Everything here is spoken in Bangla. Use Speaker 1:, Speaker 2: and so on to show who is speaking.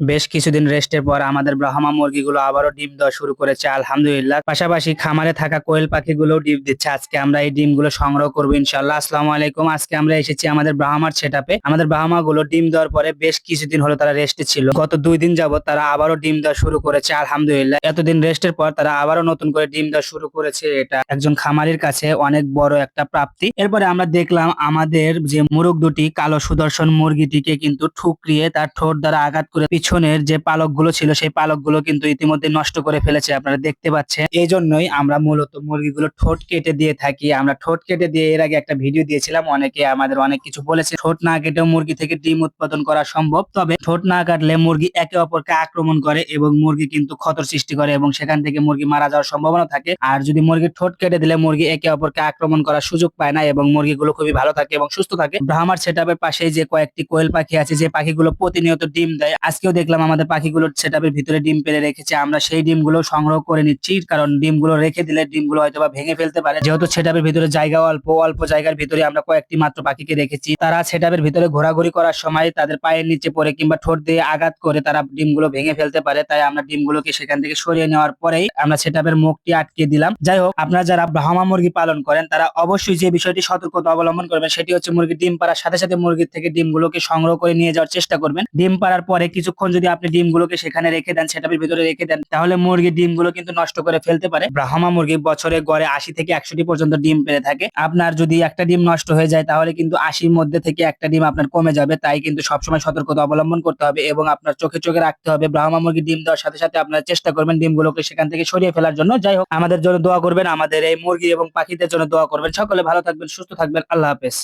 Speaker 1: বেশ কিছুদিন রেস্টের পর আমাদের ব্রাহ্মা মুরগিগুলো আবারও ডিম দেওয়া শুরু করেছে, আলহামদুলিল্লাহ। পাশাপাশি খামারে থাকা কোয়েল পাখিগুলো ডিম দিচ্ছে। আজকে আমরা এই ডিমগুলো সংগ্রহ করব ইনশাল্লাহ আসসালামু আলাইকুম। আজকে আমরা এসেছি আমাদের ব্রাহ্মার সেটাপে আমাদের ব্রাহ্মা গুলো ডিম দেওয়ার পরে বেশ কিছুদিন হলো তারা রেস্টে ছিল। গত দুই দিন যাবত তারা আবারও ডিম দেওয়া শুরু করেছে, আলহামদুলিল্লাহ। এতদিন রেস্টের পর তারা আবারও নতুন করে ডিম দেওয়া শুরু করেছে এটা। একজন খামারির কাছে অনেক বড় একটা প্রাপ্তি। এরপরে আমরা দেখলাম আমাদের যে মুরগ দুটি কালো সুদর্শন মুরগিটিকে কিন্তু ঠুকরিয়ে তার ঠোঁট দ্বারা আঘাত করে পিছনের যে পালকগুলো ছিল, সেই পালকগুলো কিন্তু ইতিমধ্যে নষ্ট করে ফেলেছে আপনারা দেখতে পাচ্ছেন। এই জন্যই আমরা মূলত মুরগিগুলো ঠোঁট কেটে দিয়ে থাকি। আমরা ঠোঁট কেটে দিয়ে এর আগে একটা ভিডিও দিয়েছিলাম, অনেকে আমাদের অনেক কিছু বলেছে, ঠোঁট না কেটেও মুরগি থেকে ডিম উৎপাদন করা সম্ভব। তবে ঠোঁট না কাটলে মুরগি একে অপরকে আক্রমণ করে এবং মুরগি কিন্তু ক্ষতর সৃষ্টি করে এবং সেখান থেকে মুরগি মারা যাওয়ার সম্ভাবনা থাকে। আর যদি মুরগির ঠোঁট কেটে দিলে মুরগি একে অপরকে আক্রমণ করার সুযোগ পায় না এবং মুরগিগুলো খুবই ভালো থাকে এবং সুস্থ থাকে। ব্রাহ্মার সেটআপের পাশেই যে কয়েকটি কোয়েল পাখি আছে, যে পাখিগুলো প্রতিনিয়ত ডিম দেয়, আজকেও দেখলাম আমাদের পাখিগুলোর সেটআপের ভিতরে ডিম পেলে রেখেছে। আমরা সেই ডিমগুলো সংগ্রহ করে নিচ্ছি, কারণ ডিমগুলো রেখে দিলে ডিমগুলো হয়তো বা ভেঙে ফেলতে পারে। যেহেতু সেটআপের ভিতরে জায়গা অল্প অল্প জায়গার ভিতরে আমরা কয়েকটি মাত্র পাখিকে রেখেছি। তারা সেটআপের ভিতরে ঘোরাঘুরি করার সময় তাদের পায়ের নিচে পড়ে কিংবা ঠোঁট দিয়ে আঘাত করে তারা ডিমগুলো ভেঙে ফেলতে পারে। তাই আমরা ডিমগুলোকে সেখান থেকে সরিয়ে নেওয়ার পরেই আমরা সেটআপের মুখটি আটকে দিলাম। যাই হোক, আপনারা যারা ব্রাহ্মা মুরগি পালন করেন, তারা অবশ্যই যে বিষয়টি সতর্কতা অবলম্বন করবেন, সেটি হচ্ছে মুরগি ডিম পাড়ার সাথে সাথে মুরগির থেকে ডিমগুলোকে সংগ্রহ করে নিয়ে যাওয়ার চেষ্টা করবেন। ডিম পাড়ার পরে কিছুক্ষণ যদি আপনি ডিমগুলোকে সেখানে রেখে দেন সেটার ভিতরে রেখে দেন, তাহলে মুরগির ডিমগুলো কিন্তু নষ্ট করে ফেলতে পারে। ব্রাহ্মা মুরগি বছরে গড়ে আশি থেকে একশোটি পর্যন্ত ডিম পেরে থাকে। আপনার যদি একটা ডিম নষ্ট হয়ে যায়, তাহলে কিন্তু আশির মধ্যে থেকে একটা ডিম আপনার কমে যাবে। তাই কিন্তু সবসময় সতর্কতা অবলম্বন করতে হবে এবং আপনার চোখে চোখে রাখতে হবে। ব্রাহ্মা মুরগি ডিম দেওয়ার সাথে সাথে আপনার চেষ্টা করবেন ডিমগুলোকে সেখান থেকে সরিয়ে ফেলার জন্য। যাই হোক, আমাদের জন্য দোয়া করবেন। আমাদের এই মুরগি এবং পাখিদের জন্য দোয়া করবেন। সকলে ভালো থাকবেন, সুস্থ থাকবেন। আল্লাহ হাফেজ।